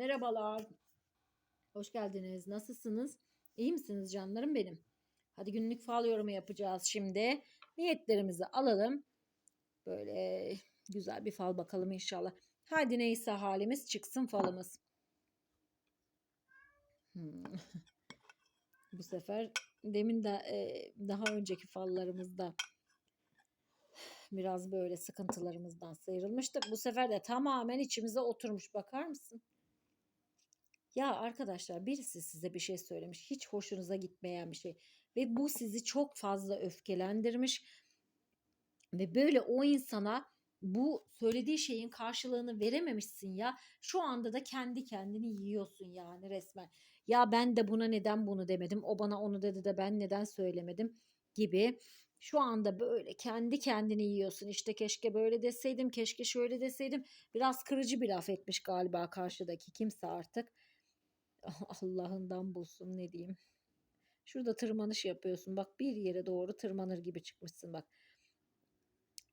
Merhabalar. Hoş geldiniz. Nasılsınız? İyi misiniz canlarım benim? Hadi günlük fal yorumu yapacağız şimdi. Niyetlerimizi alalım. Böyle güzel bir fal bakalım inşallah. Hadi neyse halimiz çıksın falımız. Hmm. Bu sefer demin de e, daha önceki fallarımızda biraz böyle sıkıntılarımızdan sıyrılmıştık. Bu sefer de tamamen içimize oturmuş. Bakar mısın? Ya arkadaşlar birisi size bir şey söylemiş. Hiç hoşunuza gitmeyen bir şey. Ve bu sizi çok fazla öfkelendirmiş. Ve böyle o insana bu söylediği şeyin karşılığını verememişsin ya. Şu anda da kendi kendini yiyorsun yani resmen. Ya ben de buna neden bunu demedim. O bana onu dedi de ben neden söylemedim gibi. Şu anda böyle kendi kendini yiyorsun. İşte keşke böyle deseydim, keşke şöyle deseydim. Biraz kırıcı bir laf etmiş galiba karşıdaki kimse artık. Allah'ından bulsun ne diyeyim. Şurada tırmanış yapıyorsun. Bak bir yere doğru tırmanır gibi çıkmışsın bak.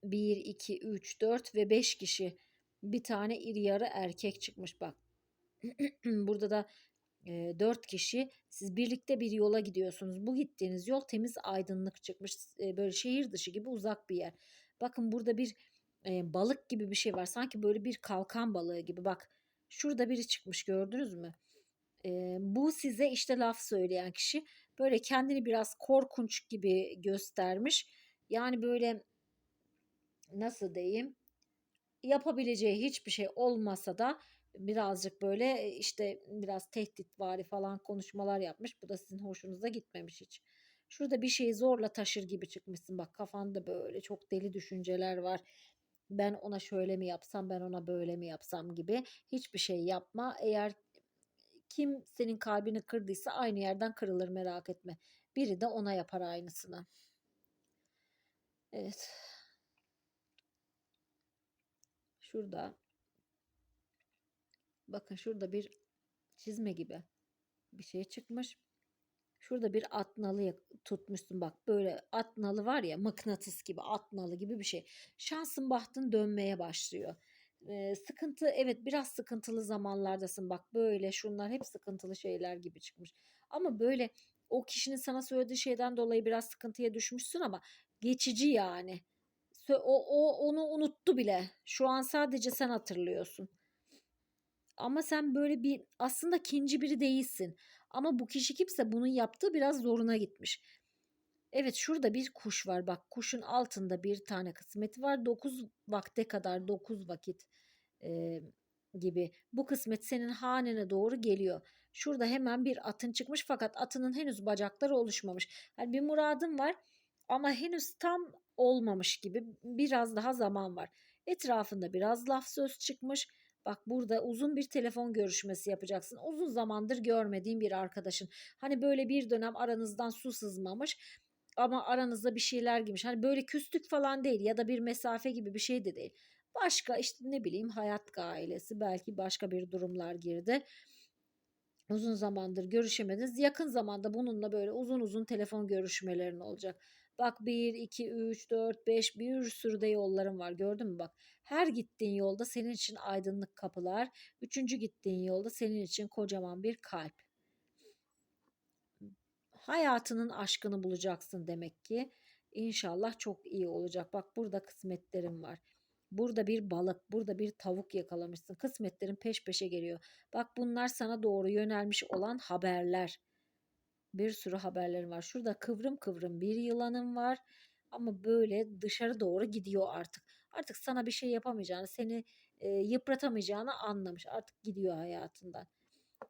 1, 2, 3, 4 ve 5 kişi. Bir tane iri yarı erkek çıkmış bak. Burada da e, 4 kişi siz birlikte bir yola gidiyorsunuz. Bu gittiğiniz yol temiz aydınlık çıkmış. E, böyle şehir dışı gibi uzak bir yer. Bakın burada bir e, balık gibi bir şey var. Sanki böyle bir kalkan balığı gibi. Bak şurada biri çıkmış gördünüz mü? E, bu size işte laf söyleyen kişi böyle kendini biraz korkunç gibi göstermiş. Yani böyle nasıl diyeyim yapabileceği hiçbir şey olmasa da birazcık böyle işte biraz tehditvari falan konuşmalar yapmış. Bu da sizin hoşunuza gitmemiş hiç. Şurada bir şeyi zorla taşır gibi çıkmışsın. Bak kafanda böyle çok deli düşünceler var. Ben ona şöyle mi yapsam, ben ona böyle mi yapsam gibi hiçbir şey yapma. Eğer kim senin kalbini kırdıysa aynı yerden kırılır merak etme. Biri de ona yapar aynısını. Evet. Şurada bakın şurada bir çizme gibi bir şey çıkmış. Şurada bir at nalı tutmuşsun bak böyle at nalı var ya mıknatıs gibi at nalı gibi bir şey. Şansın bahtın dönmeye başlıyor. Ee, sıkıntı evet biraz sıkıntılı zamanlardasın bak böyle şunlar hep sıkıntılı şeyler gibi çıkmış. Ama böyle o kişinin sana söylediği şeyden dolayı biraz sıkıntıya düşmüşsün ama geçici yani. O, o onu unuttu bile. Şu an sadece sen hatırlıyorsun. Ama sen böyle bir aslında kinci biri değilsin. Ama bu kişi kimse bunun yaptığı biraz zoruna gitmiş. Evet şurada bir kuş var. Bak kuşun altında bir tane kısmeti var. 9 vakte kadar 9 vakit e, gibi. Bu kısmet senin hanene doğru geliyor. Şurada hemen bir atın çıkmış fakat atının henüz bacakları oluşmamış. Yani bir muradın var ama henüz tam olmamış gibi biraz daha zaman var. Etrafında biraz laf söz çıkmış. Bak burada uzun bir telefon görüşmesi yapacaksın. Uzun zamandır görmediğin bir arkadaşın. Hani böyle bir dönem aranızdan su sızmamış ama aranızda bir şeyler girmiş. Hani böyle küslük falan değil ya da bir mesafe gibi bir şey de değil. Başka işte ne bileyim hayat gailesi belki başka bir durumlar girdi. Uzun zamandır görüşemediniz. Yakın zamanda bununla böyle uzun uzun telefon görüşmelerin olacak. Bak 1, 2, 3, 4, 5 bir sürü de yolların var gördün mü bak. Her gittiğin yolda senin için aydınlık kapılar. Üçüncü gittiğin yolda senin için kocaman bir kalp. Hayatının aşkını bulacaksın demek ki. İnşallah çok iyi olacak. Bak burada kısmetlerim var. Burada bir balık, burada bir tavuk yakalamışsın. Kısmetlerin peş peşe geliyor. Bak bunlar sana doğru yönelmiş olan haberler. Bir sürü haberlerim var. Şurada kıvrım kıvrım bir yılanım var. Ama böyle dışarı doğru gidiyor artık. Artık sana bir şey yapamayacağını, seni e, yıpratamayacağını anlamış. Artık gidiyor hayatından.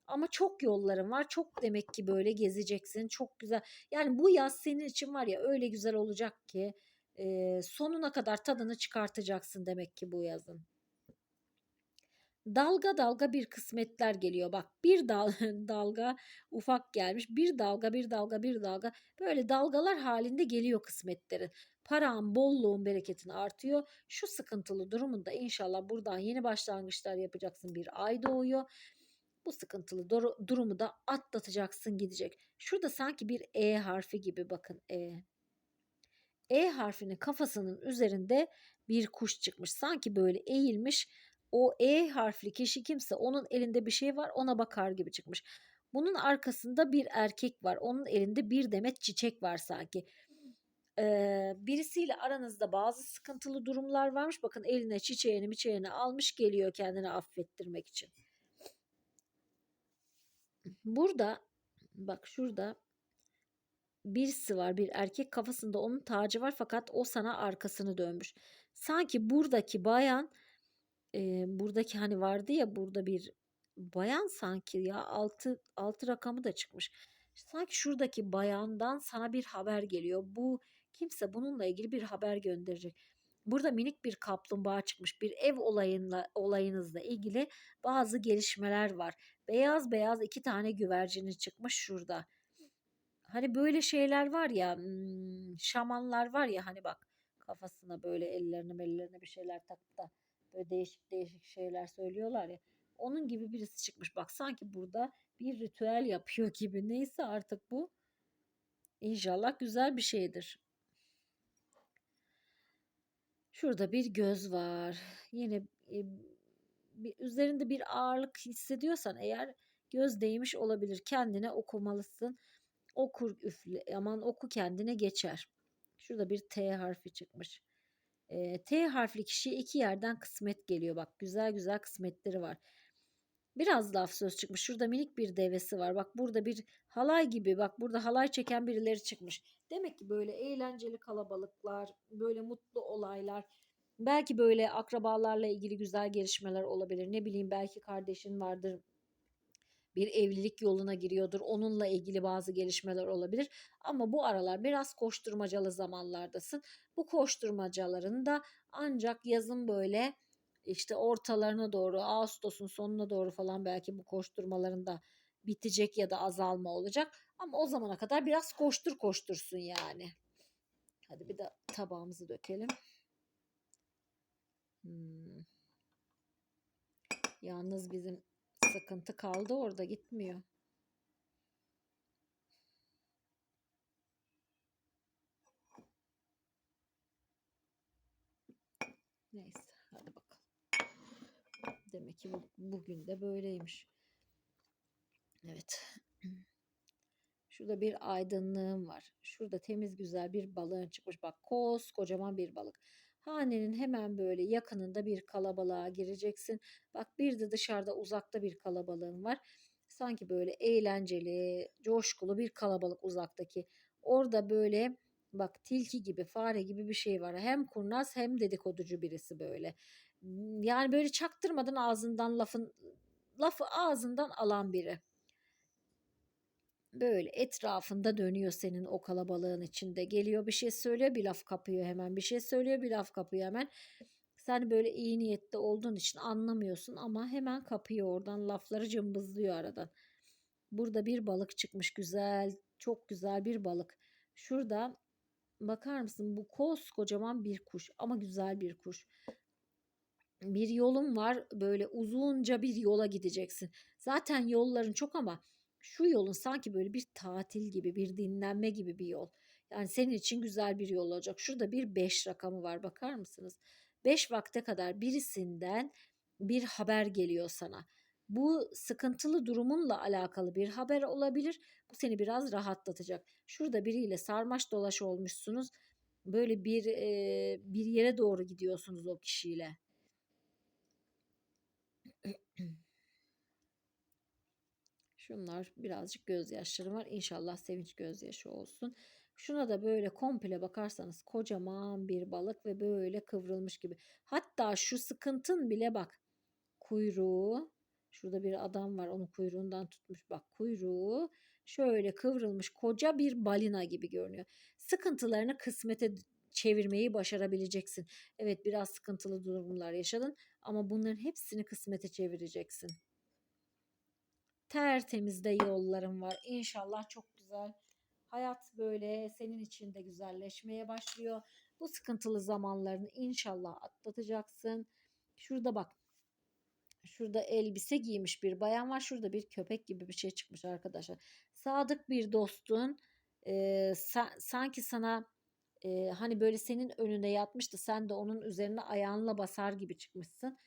Ama çok yolların var. Çok demek ki böyle gezeceksin. Çok güzel. Yani bu yaz senin için var ya öyle güzel olacak ki e, sonuna kadar tadını çıkartacaksın demek ki bu yazın dalga dalga bir kısmetler geliyor. Bak bir dal dalga ufak gelmiş. Bir dalga bir dalga bir dalga böyle dalgalar halinde geliyor kısmetlerin. Paran, bolluğun, bereketin artıyor. Şu sıkıntılı durumunda inşallah buradan yeni başlangıçlar yapacaksın. Bir ay doğuyor. Bu sıkıntılı durumu da atlatacaksın gidecek. Şurada sanki bir E harfi gibi bakın E. E harfinin kafasının üzerinde bir kuş çıkmış. Sanki böyle eğilmiş o E harfli kişi kimse onun elinde bir şey var ona bakar gibi çıkmış. Bunun arkasında bir erkek var. Onun elinde bir demet çiçek var sanki. Ee, birisiyle aranızda bazı sıkıntılı durumlar varmış. Bakın eline çiçeğini miçeğini almış geliyor kendini affettirmek için. Burada bak şurada birisi var bir erkek kafasında onun tacı var fakat o sana arkasını dönmüş. Sanki buradaki bayan e, buradaki hani vardı ya burada bir bayan sanki ya altı, altı rakamı da çıkmış. Sanki şuradaki bayandan sana bir haber geliyor. Bu kimse bununla ilgili bir haber gönderecek. Burada minik bir kaplumbağa çıkmış. Bir ev olayınla olayınızla ilgili bazı gelişmeler var. Beyaz beyaz iki tane güvercini çıkmış şurada. Hani böyle şeyler var ya, hmm, şamanlar var ya hani bak kafasına böyle ellerine ellerine bir şeyler takıp da böyle değişik değişik şeyler söylüyorlar ya. Onun gibi birisi çıkmış. Bak sanki burada bir ritüel yapıyor gibi. Neyse artık bu. İnşallah güzel bir şeydir. Şurada bir göz var. Yine e, bir, üzerinde bir ağırlık hissediyorsan eğer göz değmiş olabilir. Kendine okumalısın. Okur üfle, aman oku kendine geçer. Şurada bir T harfi çıkmış. E, T harfli kişiye iki yerden kısmet geliyor. Bak güzel güzel kısmetleri var. Biraz laf söz çıkmış. Şurada minik bir devesi var. Bak burada bir halay gibi. Bak burada halay çeken birileri çıkmış. Demek ki böyle eğlenceli kalabalıklar, böyle mutlu olaylar. Belki böyle akrabalarla ilgili güzel gelişmeler olabilir. Ne bileyim belki kardeşin vardır. Bir evlilik yoluna giriyordur. Onunla ilgili bazı gelişmeler olabilir. Ama bu aralar biraz koşturmacalı zamanlardasın. Bu koşturmacaların da ancak yazın böyle işte ortalarına doğru Ağustos'un sonuna doğru falan belki bu koşturmalarında bitecek ya da azalma olacak. Ama o zamana kadar biraz koştur koştursun yani. Hadi bir de tabağımızı dökelim. Hmm. Yalnız bizim sıkıntı kaldı orada gitmiyor. Neyse hadi bakalım. Demek ki bu, bugün de böyleymiş. Evet. Şurada bir aydınlığım var. Şurada temiz güzel bir balığın çıkmış. Bak kocaman bir balık. Hanenin hemen böyle yakınında bir kalabalığa gireceksin. Bak bir de dışarıda uzakta bir kalabalığın var. Sanki böyle eğlenceli, coşkulu bir kalabalık uzaktaki. Orada böyle bak tilki gibi, fare gibi bir şey var. Hem kurnaz hem dedikoducu birisi böyle. Yani böyle çaktırmadan ağzından lafın lafı ağzından alan biri böyle etrafında dönüyor senin o kalabalığın içinde. Geliyor bir şey söylüyor bir laf kapıyor hemen. Bir şey söylüyor bir laf kapıyor hemen. Sen böyle iyi niyette olduğun için anlamıyorsun ama hemen kapıyor oradan lafları cımbızlıyor aradan. Burada bir balık çıkmış güzel çok güzel bir balık. Şurada bakar mısın bu koskocaman bir kuş ama güzel bir kuş. Bir yolun var böyle uzunca bir yola gideceksin. Zaten yolların çok ama şu yolun sanki böyle bir tatil gibi, bir dinlenme gibi bir yol. Yani senin için güzel bir yol olacak. Şurada bir 5 rakamı var bakar mısınız? 5 vakte kadar birisinden bir haber geliyor sana. Bu sıkıntılı durumunla alakalı bir haber olabilir. Bu seni biraz rahatlatacak. Şurada biriyle sarmaş dolaş olmuşsunuz. Böyle bir e, bir yere doğru gidiyorsunuz o kişiyle. Şunlar birazcık gözyaşları var. İnşallah sevinç gözyaşı olsun. Şuna da böyle komple bakarsanız kocaman bir balık ve böyle kıvrılmış gibi. Hatta şu sıkıntın bile bak kuyruğu şurada bir adam var onun kuyruğundan tutmuş bak kuyruğu şöyle kıvrılmış koca bir balina gibi görünüyor. Sıkıntılarını kısmete çevirmeyi başarabileceksin. Evet biraz sıkıntılı durumlar yaşadın ama bunların hepsini kısmete çevireceksin tertemiz de yollarım var. İnşallah çok güzel. Hayat böyle senin için de güzelleşmeye başlıyor. Bu sıkıntılı zamanlarını inşallah atlatacaksın. Şurada bak. Şurada elbise giymiş bir bayan var. Şurada bir köpek gibi bir şey çıkmış arkadaşlar. Sadık bir dostun e, sa- sanki sana e, hani böyle senin önüne yatmıştı. Sen de onun üzerine ayağınla basar gibi çıkmışsın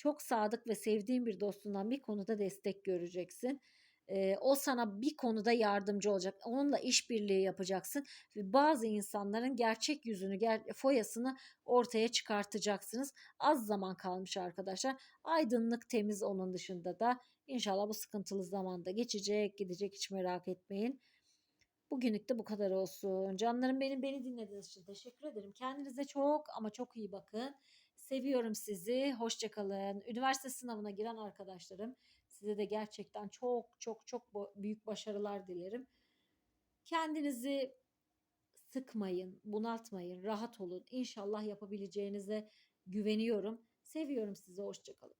çok sadık ve sevdiğin bir dostundan bir konuda destek göreceksin. Ee, o sana bir konuda yardımcı olacak. Onunla işbirliği yapacaksın ve bazı insanların gerçek yüzünü, ger- foyasını ortaya çıkartacaksınız. Az zaman kalmış arkadaşlar. Aydınlık, temiz onun dışında da. İnşallah bu sıkıntılı zamanda geçecek, gidecek hiç merak etmeyin. Bugünlük de bu kadar olsun. Canlarım benim beni dinlediğiniz için teşekkür ederim. Kendinize çok ama çok iyi bakın. Seviyorum sizi. Hoşçakalın. Üniversite sınavına giren arkadaşlarım size de gerçekten çok çok çok büyük başarılar dilerim. Kendinizi sıkmayın, bunaltmayın, rahat olun. İnşallah yapabileceğinize güveniyorum. Seviyorum sizi. Hoşçakalın.